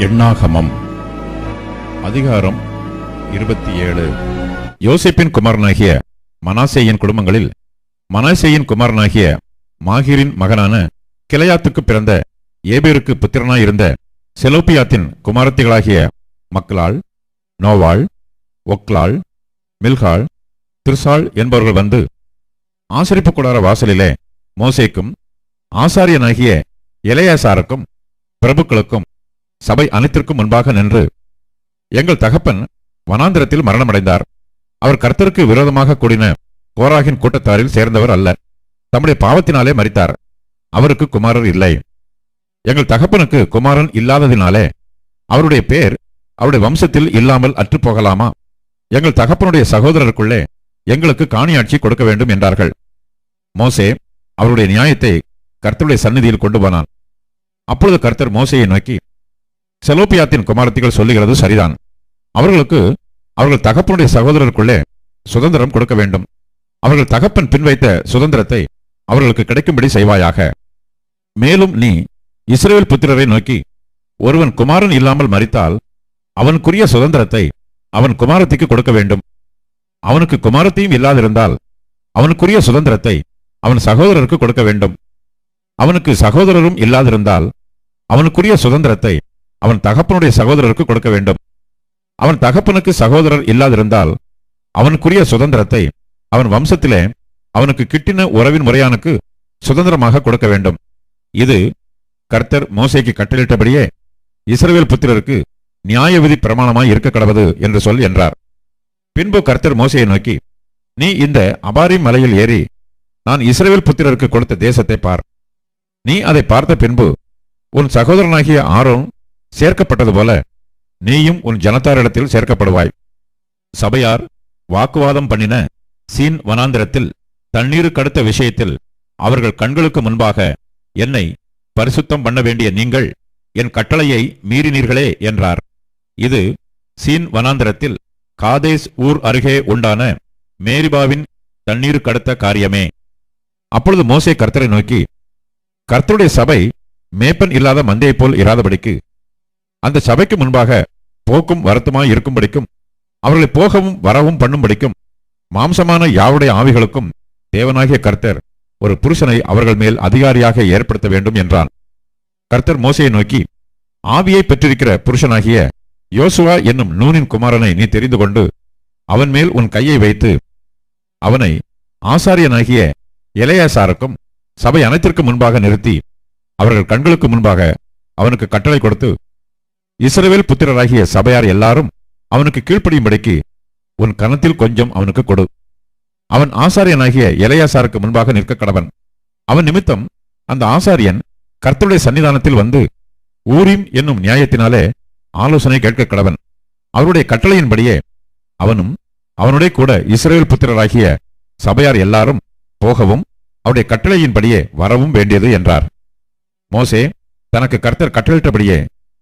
எண்ணாகமம் அதிகாரம் இருபத்தி ஏழு. யோசிப்பின் குமாரனாகிய மனாசேயின் குடும்பங்களில் மனாசேயின் குமாரனாகிய மாஹிரின் மகனான கிளையாத்துக்கு பிறந்த ஏபேருக்கு புத்திரனாயிருந்த செலோப்பியாத்தின் குமாரத்திகளாகிய மக்களால் நோவாள் ஒக்லாள் மில்காள் திர்சாள் என்பவர்கள் வந்து ஆசரிப்பு கூடார வாசலிலே மோசேக்கும் ஆசாரியனாகிய இளையாசாருக்கும் பிரபுக்களுக்கும் சபை அனைத்திற்கும் முன்பாக நின்று எங்கள் தகப்பன் வனாந்திரத்தில் மரணமடைந்தார். அவர் கர்த்தருக்கு விரோதமாக கூடின கோராகின் கூட்டத்தாரில் சேர்ந்தவர் அல்ல. தம்முடைய பாவத்தினாலே மறித்தார் அவருக்கு குமாரர் இல்லை. எங்கள் தகப்பனுக்கு குமாரன் இல்லாததினாலே அவருடைய பேர் அவருடைய வம்சத்தில் இல்லாமல் அற்றுப் போகலாமா எங்கள் தகப்பனுடைய சகோதரருக்குள்ளே எங்களுக்கு காணியாட்சி கொடுக்க வேண்டும் என்றார்கள். மோசே அவருடைய நியாயத்தை கர்த்தருடைய சந்நிதியில் கொண்டு போனான். அப்பொழுது கர்த்தர் மோசையை நோக்கி செலோபியாத்தின் குமாரத்திகள் சொல்லுகிறது சரிதான். அவர்களுக்கு அவர்கள் தகப்பனுடைய சகோதரருக்குள்ளே சுதந்திரம் கொடுக்க வேண்டும். அவர்கள் தகப்பன் பின்வைத்த சுதந்திரத்தை அவர்களுக்கு கிடைக்கும்படி செய்வாயாக. மேலும் நீ இஸ்ரேல் புத்திரரை நோக்கி ஒருவன் குமாரன் இல்லாமல் மறித்தால் அவனுக்குரிய சுதந்திரத்தை அவன் குமாரத்திக்கு கொடுக்க வேண்டும். அவனுக்கு குமாரத்தையும் இல்லாதிருந்தால் அவனுக்குரிய சுதந்திரத்தை அவன் சகோதரருக்கு கொடுக்க வேண்டும். அவனுக்கு சகோதரரும் இல்லாதிருந்தால் அவனுக்குரிய சுதந்திரத்தை அவன் தகப்பனுடைய சகோதரருக்கு கொடுக்க வேண்டும். அவன் தகப்பனுக்கு சகோதரர் இல்லாதிருந்தால் அவனுக்குரிய சுதந்திரத்தை அவன் வம்சத்திலே அவனுக்கு கிட்டின உறவின் முறையானுக்கு சுதந்திரமாக கொடுக்க வேண்டும். இது கர்த்தர் மோசைக்கு கட்டளிட்டபடியே இஸ்ரவேல் புத்திரருக்கு நியாய விதி பிரமாணமாய் இருக்க கடவது என்று சொல் என்றார். பின்பு கர்த்தர் மோசையை நோக்கி நீ இந்த அபாரி மலையில் ஏறி நான் இஸ்ரவேல் புத்திரருக்கு கொடுத்த தேசத்தை பார். நீ அதை பார்த்த பின்பு உன் சகோதரனாகிய ஆரோன் சேர்க்கப்பட்டது போல நீயும் உன் ஜனத்தாரிடத்தில் சேர்க்கப்படுவாய். சபையார் வாக்குவாதம் பண்ணின சீன் வனாந்திரத்தில் தண்ணீரு கடுத்த விஷயத்தில் அவர்கள் கண்களுக்கு முன்பாக என்னை பரிசுத்தம் பண்ண வேண்டிய நீங்கள் என் கட்டளையை மீறினீர்களே என்றார். இது சீன் வனாந்திரத்தில் காதேஸ் ஊர் அருகே உண்டான மேரிபாவின் தண்ணீருக்கு கடுத்த காரியமே. அப்பொழுது மோசே கர்த்தரை நோக்கி கர்த்தருடைய சபை மேப்பன் இல்லாத மந்தையைப் போல் இராதபடிக்கு அந்த சபைக்கு முன்பாக போக்கும் வருத்தமாய் இருக்கும்படிக்கும் அவர்களை போகவும் வரவும் பண்ணும்படிக்கும் மாம்சமான யாவுடைய ஆவிகளுக்கும் தேவனாகிய கர்த்தர் ஒரு புருஷனை அவர்கள் மேல் அதிகாரியாக ஏற்படுத்த வேண்டும் என்றான். கர்த்தர் மோசையை நோக்கி ஆவியை பெற்றிருக்கிற புருஷனாகிய யோசுவா என்னும் நூனின் குமாரனை நீ தெரிந்து கொண்டு அவன் மேல் உன் கையை வைத்து அவனை ஆசாரியனாகிய இளையாசாருக்கும் சபை அனைத்திற்கும் முன்பாக நிறுத்தி அவர்கள் கண்களுக்கு முன்பாக அவனுக்கு கட்டளை கொடுத்து இஸ்ரவேல் புத்திரராகிய சபையார் எல்லாரும் அவனுக்கு கீழ்ப்படியும்படிக்கு உன் கணத்தில் கொஞ்சம் அவனுக்கு கொடு. அவன் ஆசாரியனாகிய இளையாசாருக்கு முன்பாக நிற்க கடவன் அவன் நிமித்தம் அந்த ஆசாரியன் கர்த்தருடைய சன்னிதானத்தில் வந்து ஊரிம் என்னும் நியாயத்தினாலே ஆலோசனை கேட்க கடவன் அவருடைய கட்டளையின்படியே அவனும் அவனுடைய கூட இஸ்ரேல் புத்திரராகிய சபையார் எல்லாரும் போகவும் அவருடைய கட்டளையின்படியே வரவும் வேண்டியது என்றார். மோசே தனக்கு கர்த்தர் கட்டளிட்டபடியே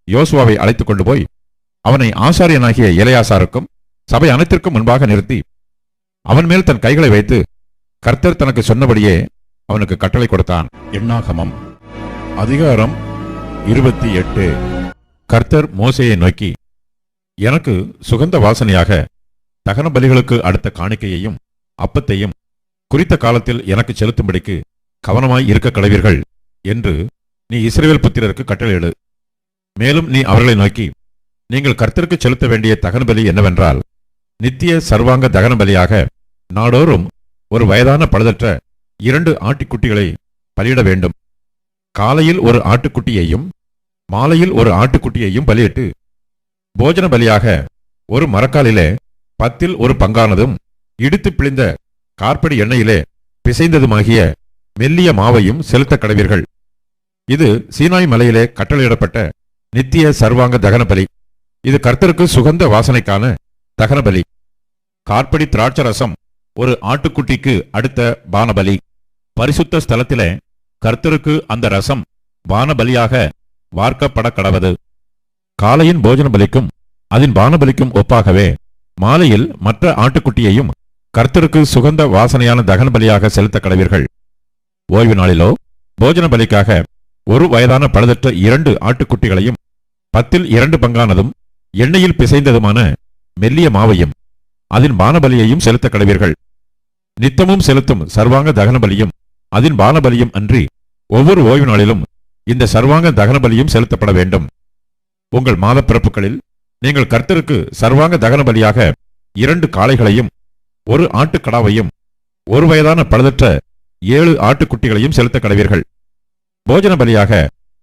யோசுவாவை அழைத்துக் கொண்டு போய் அவனை ஆசாரியனாகிய இளையாசாருக்கும் சபை அனைத்திற்கும் முன்பாக நிறுத்தி அவன் மேல் தன் கைகளை வைத்து கர்த்தர் தனக்கு சொன்னபடியே அவனுக்கு கட்டளை கொடுத்தான். எண்ணாகமம். அதிகாரம் இருபத்தி எட்டு. கர்த்தர் மோசேயை நோக்கி எனக்கு சுகந்த வாசனையாக தகன பலிகளுக்கு அடுத்த காணிக்கையையும் அப்பத்தையும் குறித்த காலத்தில் எனக்கு செலுத்தும்படிக்கு கவனமாய் இருக்க கடவீர்கள் என்று நீ இஸ்ரவேல் புத்திரருக்கு கட்டளையிடு மேலும் நீ அவர்களை நோக்கி நீங்கள் கர்த்தருக்கு செலுத்த வேண்டிய தகன பலி என்னவென்றால் நித்திய சர்வாங்க தகன பலியாக நாடோறும் ஒரு வயதான பழுதற்ற இரண்டு ஆட்டுக்குட்டிகளை பலியிட வேண்டும். காலையில் ஒரு ஆட்டுக்குட்டியையும் மாலையில் ஒரு ஆட்டுக்குட்டியையும் பலியிட்டு போஜன பலியாக ஒரு மரக்காலிலே பத்தில் ஒரு பங்கானதும் இடித்து பிழிந்த கார்படி எண்ணெயிலே பிசைந்ததுமாகிய மெல்லிய மாவையும் செலுத்த கடவீர்கள். இது சீனாய் மலையிலே கட்டளையிடப்பட்ட நித்திய சர்வாங்க தகனபலி. இது கர்த்தருக்கு சுகந்த வாசனைக்கான தகனபலி. கார்படி திராட்சரசம் ஒரு ஆட்டுக்குட்டிக்கு அடுத்த பானபலி. பரிசுத்த ஸ்தலத்திலே கர்த்தருக்கு அந்த ரசம் பானபலியாக வார்க்கப்பட கடவது. காலையின் போஜன பலிக்கும் அதன் பானபலிக்கும் ஒப்பாகவே மாலையில் மற்ற ஆட்டுக்குட்டியையும் கர்த்தருக்கு சுகந்த வாசனையான தகன பலியாக செலுத்த கடவீர்கள். ஓய்வு நாளிலோ போஜன பலிக்காக ஒரு வயதான பழுதற்ற இரண்டு ஆட்டுக்குட்டிகளையும் பத்தில் இரண்டு பங்கானதும் எண்ணெயில் பிசைந்ததுமான மெல்லிய மாவையும் அதன் பானபலியையும் செலுத்த கடவீர்கள். நித்தமும் செலுத்தும் சர்வாங்க தகனபலியும் அதன் பானபலியும் அன்றி ஒவ்வொரு ஓய்வு நாளிலும் இந்த சர்வாங்க தகனபலியும் செலுத்தப்பட வேண்டும். உங்கள் மாத பிறப்புகளில் நீங்கள் கர்த்தருக்கு சர்வாங்க தகனபலியாக இரண்டு காளைகளையும் ஒரு ஆட்டுக்கடாவையும் ஒரு வயதான பழுதற்ற ஏழு ஆட்டுக்குட்டிகளையும் செலுத்த கடவீர்கள். போஜன பலியாக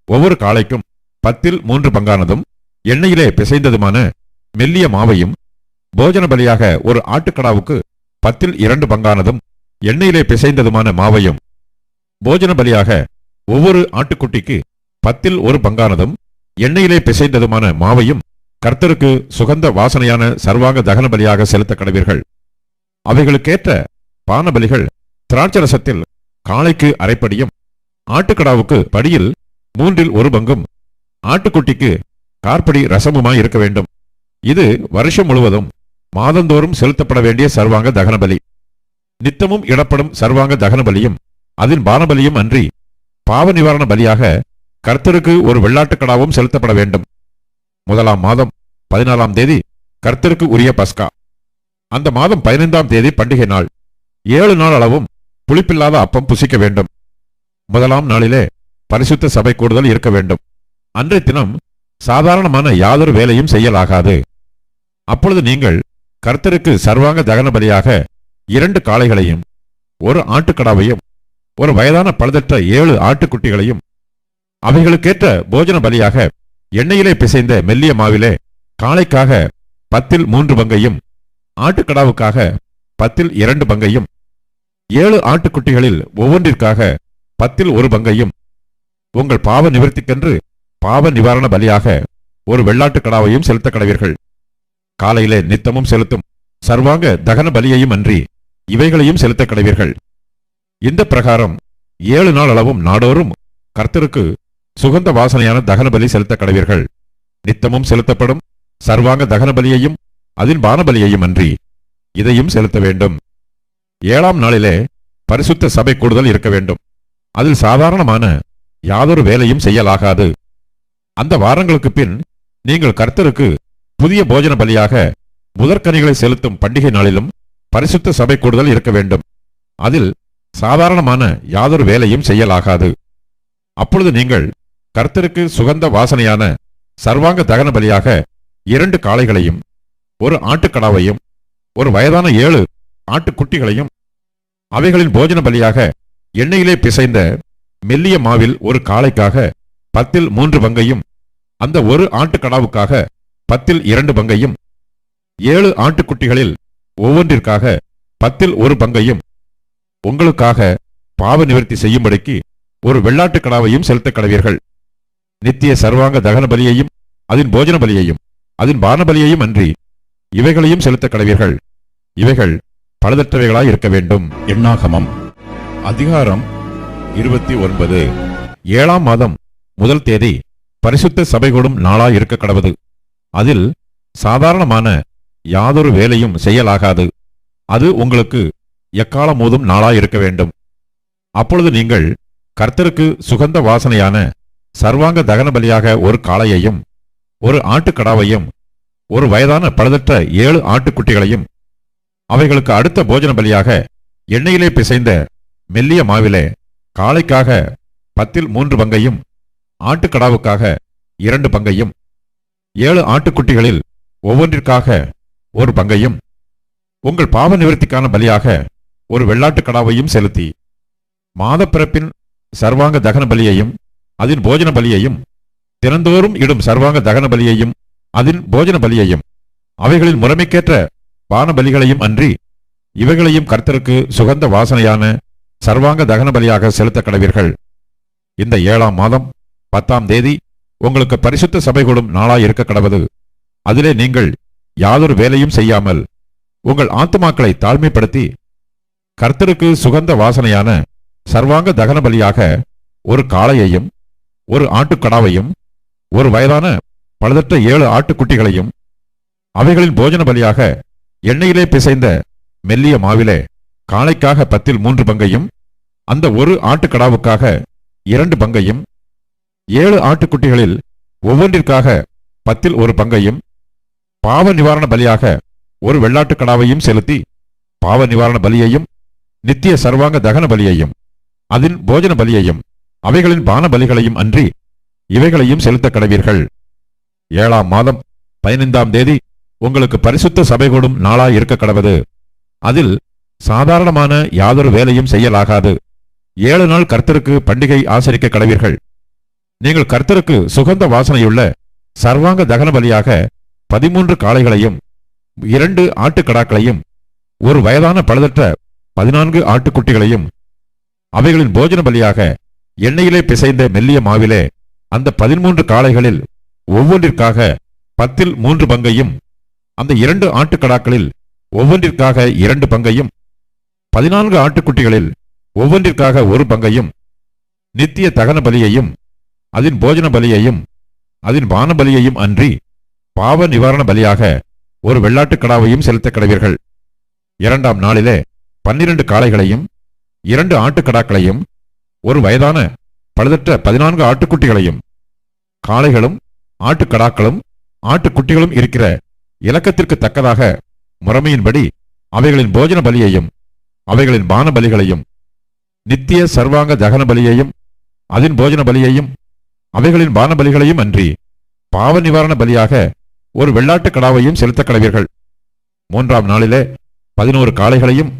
ஒவ்வொரு காளைக்கும் பத்தில் மூன்று பங்கானதும் எண்ணெயிலே பிசைந்ததுமான மெல்லிய மாவையும் போஜன பலியாக ஒரு ஆட்டுக்கடாவுக்கு பத்தில் இரண்டு பங்கானதும் எண்ணெயிலே பிசைந்ததுமான மாவையும் போஜன பலியாக ஒவ்வொரு ஆட்டுக்குட்டிக்கு பத்தில் ஒரு பங்கானதும் எண்ணெயிலே பிசைந்ததுமான மாவையும் கர்த்தருக்கு சுகந்த வாசனையான சர்வாங்க தகன பலியாக செலுத்த கடவீர்கள் அவைகளுக்கேற்ற பான பலிகள் திராட்சரசத்தில் காளைக்கு அரைப்படியும் ஆட்டுக்கடாவுக்கு படியில் மூன்றில் ஒரு பங்கும் ஆட்டுக்குட்டிக்கு கார்படி ரசமுமாய் இருக்க வேண்டும். இது வருஷம் முழுவதும் மாதந்தோறும் செலுத்தப்பட வேண்டிய சர்வாங்க தகனபலி. நித்தமும் இடப்படும் சர்வாங்க தகனபலியும் அதன் பானபலியும் அன்றி பாவ நிவாரண பலியாக கர்த்தருக்கு ஒரு வெள்ளாட்டுக்கடாவும் செலுத்தப்பட வேண்டும். முதலாம் மாதம் பதினாலாம் தேதி கர்த்தருக்கு உரிய பஸ்கா. அந்த மாதம் பதினைந்தாம் தேதி பண்டிகை நாள். ஏழு நாள் அளவும் புளிப்பில்லாத அப்பம் புசிக்க வேண்டும். முதலாம் நாளிலே பரிசுத்த சபை கூடுதல் இருக்க வேண்டும். அன்றைய தினம் சாதாரணமான யாதொரு வேலையும் செய்யலாகாது. அப்பொழுது நீங்கள் கர்த்தருக்கு சர்வாங்க தகனபலியாக இரண்டு காளைகளையும் ஒரு ஆட்டுக்கடாவையும் ஒரு வயதான பழுதற்ற ஏழு ஆட்டுக்குட்டிகளையும் அவைகளுக்கேற்ற போஜன பலியாக எண்ணெயிலே பிசைந்த மெல்லிய மாவிலே காளைக்காக பத்தில் மூன்று பங்கையும் ஆட்டுக்கடாவுக்காக பத்தில் இரண்டு பங்கையும் ஏழு ஆட்டுக்குட்டிகளில் ஒவ்வொன்றிற்காக பத்தில் ஒரு பங்கையும் உங்கள் பாவ நிவர்த்திக்கென்று பாவ நிவாரண பலியாக ஒரு வெள்ளாட்டு கடாவையும் செலுத்த கடவீர்கள். காலையிலே நித்தமும் செலுத்தும் சர்வாங்க தகன பலியையும் அன்றி இவைகளையும் செலுத்த கடவீர்கள். இந்த பிரகாரம் ஏழு நாள் அளவும் நாடோறும் கர்த்தருக்கு சுகந்த வாசனையான தகன பலி செலுத்த கடவீர்கள். நித்தமும் செலுத்தப்படும் சர்வாங்க தகன பலியையும் அதன் பானபலியையும் அன்றி இதையும் செலுத்த வேண்டும். ஏழாம் நாளிலே பரிசுத்த சபை கூடுதல் இருக்க வேண்டும். அதில் சாதாரணமான யாதொரு வேலையும் செய்யலாகாது. அந்த வாரங்களுக்கு பின் நீங்கள் கர்த்தருக்கு புதிய போஜன பலியாக முதற்கனிகளை செலுத்தும் பண்டிகை நாளிலும் பரிசுத்த சபை கூடுதல் இருக்க வேண்டும். அதில் சாதாரணமான யாதொரு வேலையும் செய்யலாகாது. அப்பொழுது நீங்கள் கர்த்தருக்கு சுகந்த வாசனையான சர்வாங்க தகன பலியாக இரண்டு காளைகளையும் ஒரு ஆட்டுக்கடாவையும் ஒரு வயதான ஏழு ஆட்டுக்குட்டிகளையும் அவைகளின் போஜன பலியாக எண்ணெயிலே பிசைந்த மெல்லிய மாவில் ஒரு காளைக்காக பத்தில் மூன்று பங்கையும் அந்த ஒரு ஆட்டுக்கடாவுக்காக பத்தில் இரண்டு பங்கையும் ஏழு ஆட்டுக்குட்டிகளில் ஒவ்வொன்றிற்காக பத்தில் ஒரு பங்கையும் உங்களுக்காக பாவ நிவர்த்தி செய்யும்படிக்கு ஒரு வெள்ளாட்டு கடாவையும் செலுத்த கடவீர்கள். நித்திய சர்வாங்க தகன பலியையும் அதன் போஜன பலியையும் அதன் பான பலியையும் அன்றி இவைகளையும் செலுத்த கடவீர்கள். இவைகள் பலதற்றவைகளாய் இருக்க வேண்டும். எண்ணாகமம். அதிகாரம் இருபத்தி ஒன்பது. ஏழாம் மாதம் முதல் தேதி பரிசுத்த சபைகூடும் நாளா இருக்க கடவுது. அதில் சாதாரணமான யாதொரு வேலையும் செய்யலாகாது. அது உங்களுக்கு எக்காலம் மோதும் நாளா இருக்க வேண்டும். அப்பொழுது நீங்கள் கர்த்தருக்கு சுகந்த வாசனையான சர்வாங்க தகன பலியாக ஒரு காளையையும் ஒரு ஆட்டுக்கடாவையும் ஒரு வயதான பழுதற்ற ஏழு ஆட்டுக்குட்டிகளையும் அவைகளுக்கு அடுத்த போஜன பலியாக எண்ணெயிலே பிசைந்த மெல்லிய மாவிலே காளைக்காக பத்தில் மூன்று பங்கையும் ஆட்டுக்கடாவுக்காக இரண்டு பங்கையும் ஏழு ஆட்டுக்குட்டிகளில் ஒவ்வொன்றிற்காக ஒரு பங்கையும் உங்கள் பாவ நிவர்த்திக்கான பலியாக ஒரு வெள்ளாட்டு கடாவையும் செலுத்தி மாதப்பிறப்பின் சர்வாங்க தகன பலியையும் அதன் போஜன பலியையும் தினந்தோறும் இடும் சர்வாங்க தகன பலியையும் அதன் போஜன பலியையும் அவைகளின் முறைமைக்கேற்ற பான பலிகளையும் அன்றி இவைகளையும் கர்த்தருக்கு சுகந்த வாசனையான சர்வாங்க தகன பலியாக செலுத்த கடவீர்கள் இந்த ஏழாம் மாதம் பத்தாம் தேதி உங்களுக்கு பரிசுத்த சபை கொடும் நாளாய் இருக்க கடவது. அதிலே நீங்கள் யாதொரு வேலையும் செய்யாமல் உங்கள் ஆத்துமாக்களை தாழ்மைப்படுத்தி கர்த்தருக்கு சுகந்த வாசனையான சர்வாங்க தகன பலியாக ஒரு காளையையும் ஒரு ஆட்டுக்கடாவையும் ஒரு வயதான பழுதற்ற ஏழு ஆட்டுக்குட்டிகளையும் அவைகளின் போஜன பலியாக எண்ணெயிலே பிசைந்த மெல்லிய மாவிலே காளைக்காக பத்தில் மூன்று பங்கையும் அந்த ஒரு ஆட்டுக்கடாவுக்காக இரண்டு பங்கையும் ஏழு ஆட்டுக்குட்டிகளில் ஒவ்வொன்றிற்காக பத்தில் ஒரு பங்கையும் பாவ நிவாரண பலியாக ஒரு வெள்ளாட்டுக் கடாவையும் செலுத்தி பாவ நிவாரண பலியையும் நித்திய சர்வாங்க தகன பலியையும் அதன் போஜன பலியையும் அவைகளின் பான பலிகளையும் அன்றி இவைகளையும் செலுத்த கடவீர்கள். ஏழாம் மாதம் பதினைந்தாம் தேதி உங்களுக்கு பரிசுத்த சபை கூடும் நாளாய் இருக்க கடவது. அதில் சாதாரணமான யாதொரு வேலையும் செய்யலாகாது. ஏழு நாள் கர்த்தருக்கு பண்டிகை ஆசரிக்க கடவீர்கள். நீங்கள் கர்த்தருக்கு சுகந்த வாசனையுள்ள சர்வாங்க தகன பலியாக பதிமூன்று காளைகளையும் இரண்டு ஆட்டுக்கடாக்களையும் ஒரு வயதான பழுதற்ற பதினான்கு ஆட்டுக்குட்டிகளையும் அவைகளின் போஜன பலியாக எண்ணெயிலே பிசைந்த மெல்லிய மாவிலே அந்த பதிமூன்று காளைகளில் ஒவ்வொன்றிற்காக பத்தில் மூன்று பங்கையும் அந்த இரண்டு ஆட்டுக்கடாக்களில் ஒவ்வொன்றிற்காக இரண்டு பங்கையும் பதினான்கு ஆட்டுக்குட்டிகளில் ஒவ்வொன்றிற்காக ஒரு பங்கையும் நித்திய தகன பலியையும் அதன் போஜன பலியையும் அதன் பான பலியையும் அன்றி பாவ நிவாரண பலியாக ஒரு வெள்ளாட்டுக் கடாவையும் செலுத்த கடவீர்கள். இரண்டாம் நாளிலே பன்னிரண்டு காளைகளையும் இரண்டு ஆட்டுக்கடாக்களையும் ஒரு வயதான பழுதற்ற பதினான்கு ஆட்டுக்குட்டிகளையும் காளைகளும் ஆட்டுக்கடாக்களும் ஆட்டுக்குட்டிகளும் இருக்கிற இலக்கத்திற்கு தக்கதாக முறைமையின்படி அவைகளின் போஜன பலியையும் அவைகளின் பான பலிகளையும் நித்திய சர்வாங்க தகன பலியையும் அதன் போஜன பலியையும் அவைகளின் பான பலிகளையும் அன்றி பாவ நிவாரண பலியாக ஒரு வெள்ளாட்டுக் கடாவையும் செலுத்த கடவீர்கள். மூன்றாம் நாளிலே பதினோரு காளைகளையும்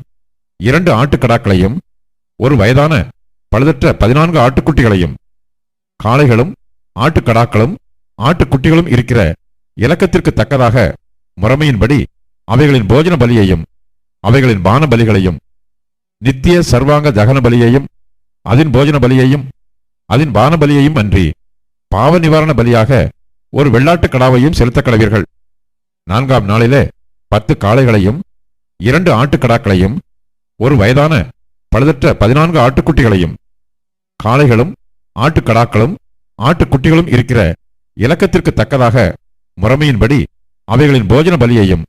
இரண்டு ஆட்டுக்கடாக்களையும் ஒரு வயதான பழுதற்ற பதினான்கு ஆட்டுக்குட்டிகளையும் காளைகளும் ஆட்டுக்கடாக்களும் ஆட்டுக்குட்டிகளும் இருக்கிற இலக்கத்திற்கு தக்கதாக முறைமையின்படி அவைகளின் போஜன பலியையும் அவைகளின் பான பலிகளையும் நித்திய சர்வாங்க ஜகன பலியையும் அதன் போஜன பலியையும் அதன் பான பலியையும் அன்றி பாவ நிவாரண பலியாக ஒரு வெள்ளாட்டு கடாவையும் செலுத்த கடவீர்கள். நான்காம் நாளிலே பத்து காளைகளையும் இரண்டு ஆட்டுக்கடாக்களையும் ஒரு வயதான பழுதற்ற பதினான்கு ஆட்டுக்குட்டிகளையும் காளைகளும் ஆட்டுக்கடாக்களும் ஆட்டுக்குட்டிகளும் இருக்கிற இலக்கத்திற்கு தக்கதாக முறைமையின்படி அவைகளின் போஜன பலியையும்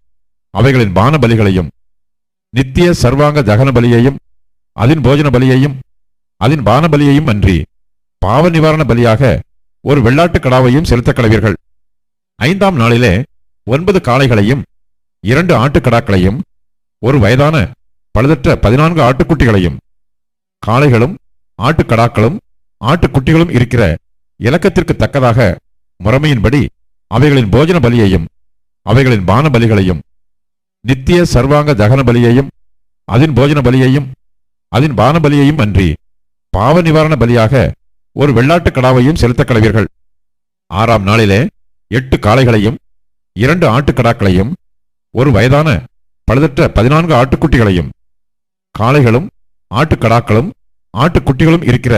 அவைகளின் பான பலிகளையும் நித்திய சர்வாங்க ஜகன பலியையும் அதன் போஜன பலியையும் அதன் பான பலியையும் அன்றி பாவ நிவாரண பலியாக ஒரு வெள்ளாட்டு கடாவையும் செலுத்த கடவீர்கள். ஐந்தாம் நாளிலே ஒன்பது காளைகளையும் இரண்டு ஆட்டுக்கடாக்களையும் ஒரு வயதான பழுதற்ற பதினான்கு ஆட்டுக்குட்டிகளையும் காளைகளும் ஆட்டுக்கடாக்களும் ஆட்டுக்குட்டிகளும் இருக்கிற இலக்கத்திற்கு தக்கதாக முறைமையின்படி அவைகளின் போஜன பலியையும் அவைகளின் பான பலிகளையும் நித்திய சர்வாங்க தகன பலியையும் அதன் போஜன பலியையும் அதன் பான பலியையும் அன்றி பாவ நிவாரண பலியாக ஒரு வெள்ளாட்டுக் கடாவையும் செலுத்த கடவீர்கள். ஆறாம் நாளிலே எட்டு காளைகளையும் இரண்டு ஆட்டுக்கடாக்களையும் ஒரு வயதான பழுதற்ற பதினான்கு ஆட்டுக்குட்டிகளையும் காளைகளும் ஆட்டுக்கடாக்களும் ஆட்டுக்குட்டிகளும் இருக்கிற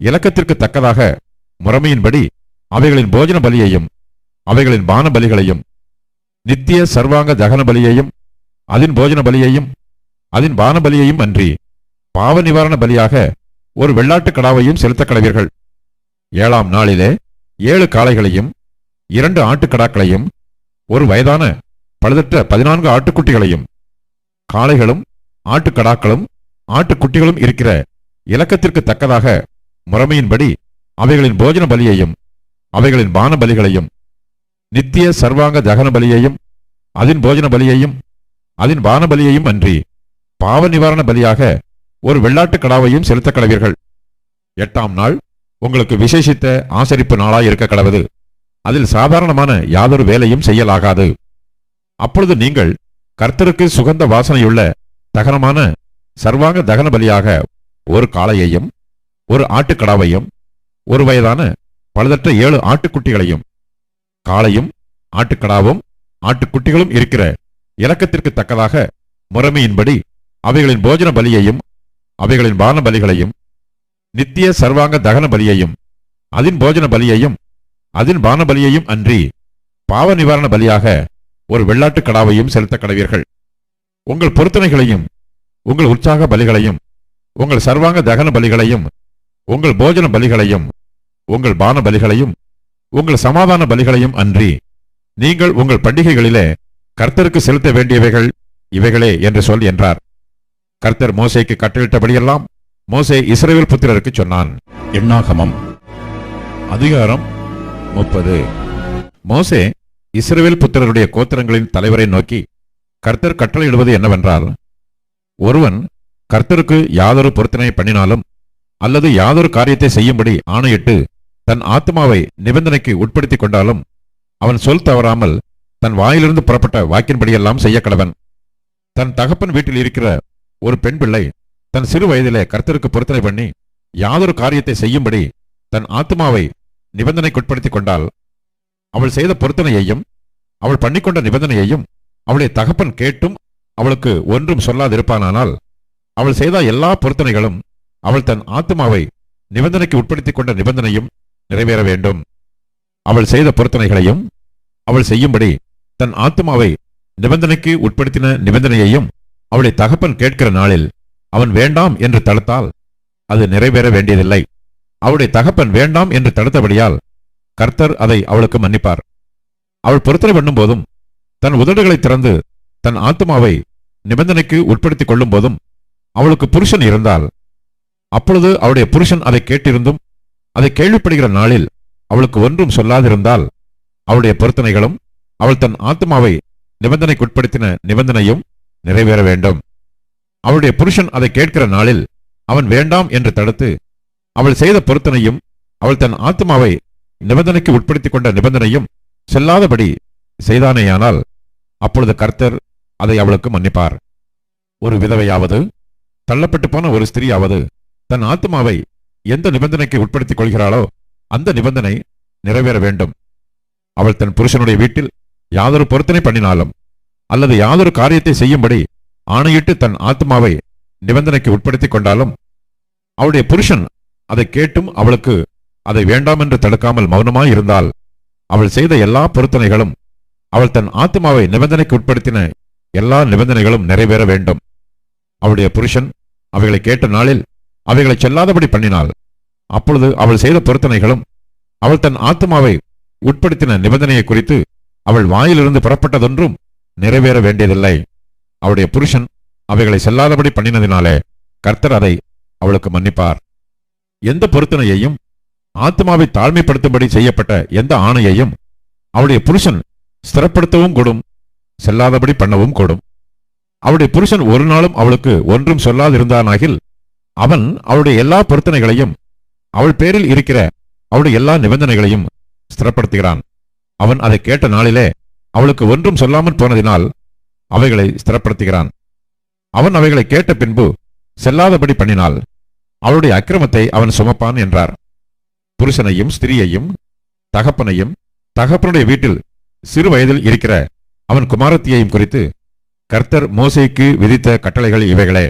இலக்கத்திற்கு தக்கதாக முறைமையின்படி அவைகளின் போஜன பலியையும் அவைகளின் பான பலிகளையும் நித்திய சர்வாங்க தகன பலியையும் அதன் போஜன பலியையும் அதன் பான பலியையும் அன்றி பாவ நிவாரண பலியாக ஒரு வெள்ளாட்டு கடாவையும் செலுத்த கடவீர்கள். ஏழாம் நாளிலே ஏழு காளைகளையும் இரண்டு ஆட்டுக்கடாக்களையும் ஒரு வயதான பழுதற்ற பதினான்கு ஆட்டுக்குட்டிகளையும் காளைகளும் ஆட்டுக்கடாக்களும் ஆட்டுக்குட்டிகளும் இருக்கிற இலக்கத்திற்கு தக்கதாக முறைமையின்படி அவைகளின் போஜன பலியையும் அவைகளின் பான பலிகளையும் நித்திய சர்வாங்க தகன பலியையும் அதன் போஜன பலியையும் அதன் வானபலியையும் அன்றி பாவ நிவாரண பலியாக ஒரு வெள்ளாட்டுக் கடாவையும் செலுத்த கடவீர்கள். எட்டாம் நாள் உங்களுக்கு விசேஷித்த ஆசரிப்பு நாளாய் இருக்க கடவது. அதில் சாதாரணமான யாதொரு வேலையும் செய்யலாகாது. அப்பொழுது நீங்கள் கர்த்தருக்கு சுகந்த வாசனையுள்ள தகனமான சர்வாங்க தகன பலியாக ஒரு காளையையும் ஒரு ஆட்டுக்கடாவையும் ஒரு வயதான பழுதற்ற ஏழு ஆட்டுக்குட்டிகளையும் காளையும் ஆட்டுக்கடாவும் ஆட்டுக்குட்டிகளும் இருக்கிற இலக்கத்திற்கு தக்கதாக முறைமையின்படி அவைகளின் போஜன பலியையும் அவைகளின் பான பலிகளையும் நித்திய சர்வாங்க தகன பலியையும் அதின் போஜன பலியையும் அதின் பான பலியையும் அன்றி பாவ நிவாரண பலியாக ஒரு வெள்ளாட்டுக் கடாவையும் செலுத்த கடவீர்கள். உங்கள் பொருத்தனைகளையும் உங்கள் உற்சாக பலிகளையும் உங்கள் சர்வாங்க தகன பலிகளையும் உங்கள் போஜன பலிகளையும் உங்கள் பான பலிகளையும் உங்கள் சமாதான பலிகளையும் அன்றி நீங்கள் உங்கள் பண்டிகைகளிலே கர்த்தருக்கு செலுத்த வேண்டியவைகள் இவைகளே என்று சொல் என்றார். கர்த்தர் மோசேக்கு கட்டளிட்டபடியெல்லாம் மோசே இஸ்ரவேல் புத்திரருக்கு சொன்னான். எண்ணாகமம். அதிகாரம் முப்பது. மோசே இஸ்ரவேல் புத்திரருடைய கோத்திரங்களின் தலைவரை நோக்கி கர்த்தர் கட்டளையிடுவது என்னவென்றால் ஒருவன் கர்த்தருக்கு யாதொரு பொருத்தனை பண்ணினாலும் அல்லது யாதொரு காரியத்தை செய்யும்படி ஆணையிட்டு தன் ஆத்மாவை நிபந்தனைக்கு உட்படுத்திக் கொண்டாலும் அவன் சொல் தவறாமல் தன் வாயிலிருந்து புறப்பட்ட வாக்கின்படியெல்லாம் செய்ய கடவன் தன் தகப்பன் வீட்டில் இருக்கிற ஒரு பெண் பிள்ளை தன் சிறு வயதிலே கர்த்தருக்கு பொருத்தனை பண்ணி யாதொரு காரியத்தை செய்யும்படி தன் ஆத்மாவை நிபந்தனைக்குட்படுத்திக் கொண்டால் அவள் செய்த பொருத்தனையையும் அவள் பண்ணிக்கொண்ட நிபந்தனையையும் அவளுடைய தகப்பன் கேட்டும் அவளுக்கு ஒன்றும் சொல்லாதிருப்பானானால் அவள் செய்த எல்லா பொருத்தனைகளும் அவள் தன் ஆத்மாவை நிபந்தனைக்கு உட்படுத்திக் கொண்ட நிபந்தனையும் நிறைவேற வேண்டும். அவள் செய்த பொருத்தனைகளையும் அவள் செய்யும்படி தன் ஆத்மாவை நிபந்தனைக்கு உட்படுத்தின நிபந்தனையையும் அவளை தகப்பன் கேட்கிற நாளில் அவன் வேண்டாம் என்று தடுத்தால் அது நிறைவேற வேண்டியதில்லை. அவளுடைய தகப்பன் வேண்டாம் என்று தடுத்தபடியால் கர்த்தர் அதை அவளுக்கு மன்னிப்பார். அவள் பொருத்தனை பண்ணும் போதும் தன் உதடுகளை திறந்து தன் ஆத்மாவை நிபந்தனைக்கு உட்படுத்திக் கொள்ளும் போதும் அவளுக்கு புருஷன் இருந்தால் அப்பொழுது அவளுடைய புருஷன் அதை கேட்டிருந்தும் அதை கேள்விப்படுகிற நாளில் அவளுக்கு ஒன்றும் சொல்லாதிருந்தால் அவளுடைய பொருத்தனைகளும் அவள் தன் ஆத்மாவை நிபந்தனைக்குட்படுத்தின நிபந்தனையும் நிறைவேற வேண்டும். அவளுடைய புருஷன் அதை கேட்கிற நாளில் அவன் வேண்டாம் என்று தடுத்து அவள் செய்த பொருத்தனையும் அவள் தன் ஆத்மாவை நிபந்தனைக்கு உட்படுத்திக் கொண்ட நிபந்தனையும் செல்லாதபடி செய்தானேயானால் அப்பொழுது கர்த்தர் அதை அவளுக்கு மன்னிப்பார். ஒரு விதவையாவது தள்ளப்பட்டு போன ஒரு ஸ்திரீயாவது தன் ஆத்மாவை எந்த நிபந்தனைக்கு உட்படுத்திக் கொள்கிறாளோ அந்த நிபந்தனை நிறைவேற வேண்டும். அவள் தன் புருஷனுடைய வீட்டில் யாதொரு பொருத்தனை பண்ணினாலும் அல்லது யாதொரு காரியத்தை செய்யும்படி ஆணையிட்டு தன் ஆத்மாவை நிபந்தனைக்கு உட்படுத்திக் கொண்டாலும் அவளுடைய புருஷன் அதை கேட்டும் அவளுக்கு அதை வேண்டாம் என்று தடுக்காமல் மௌனமாய் இருந்தால் அவள் செய்த எல்லா பொருத்தனைகளும் அவள் தன் ஆத்மாவை நிபந்தனைக்கு உட்படுத்தின எல்லா நிபந்தனைகளும் நிறைவேற வேண்டும். அவளுடைய புருஷன் அவைகளை கேட்ட நாளில் அவைகளை செல்லாதபடி பண்ணினாள் அப்பொழுது அவள் செய்த பொருத்தனைகளும் அவள் தன் ஆத்மாவை உட்படுத்தின நிபந்தனையை குறித்து அவள் வாயிலிருந்து புறப்பட்டதொன்றும் நிறைவேற வேண்டியதில்லை. அவளுடைய புருஷன் அவைகளை செல்லாதபடி பண்ணினதினாலே கர்த்தர் அதை அவளுக்கு மன்னிப்பார். எந்த பொருத்தனையையும் ஆத்மாவை தாழ்மைப்படுத்தும்படி செய்யப்பட்ட எந்த ஆணையையும் அவளுடைய புருஷன் ஸ்திரப்படுத்தவும் கூடும் செல்லாதபடி பண்ணவும் கூடும். அவளுடைய புருஷன் ஒரு நாளும் அவளுக்கு ஒன்றும் சொல்லாதிருந்தானாகில் அவன் அவளுடைய எல்லா பொருத்தனைகளையும் அவள் பேரில் இருக்கிற அவளுடைய எல்லா நிபந்தனைகளையும் ஸ்திரப்படுத்துகிறான். அவன் அதை கேட்ட நாளிலே அவளுக்கு ஒன்றும் சொல்லாமல் போனதினால் அவைகளை ஸ்திரப்படுத்துகிறான். அவன் அவைகளை கேட்ட பின்பு செல்லாதபடி பண்ணினால் அவளுடைய அக்கிரமத்தை அவன் சுமப்பான் என்றார். புருஷனையும் ஸ்திரீயையும் தகப்பனையும் தகப்பனுடைய வீட்டில் சிறு வயதில் இருக்கிற அவன் குமாரத்தியையும் குறித்து கர்த்தர் மோசைக்கு விதித்த கட்டளைகள் இவைகளே.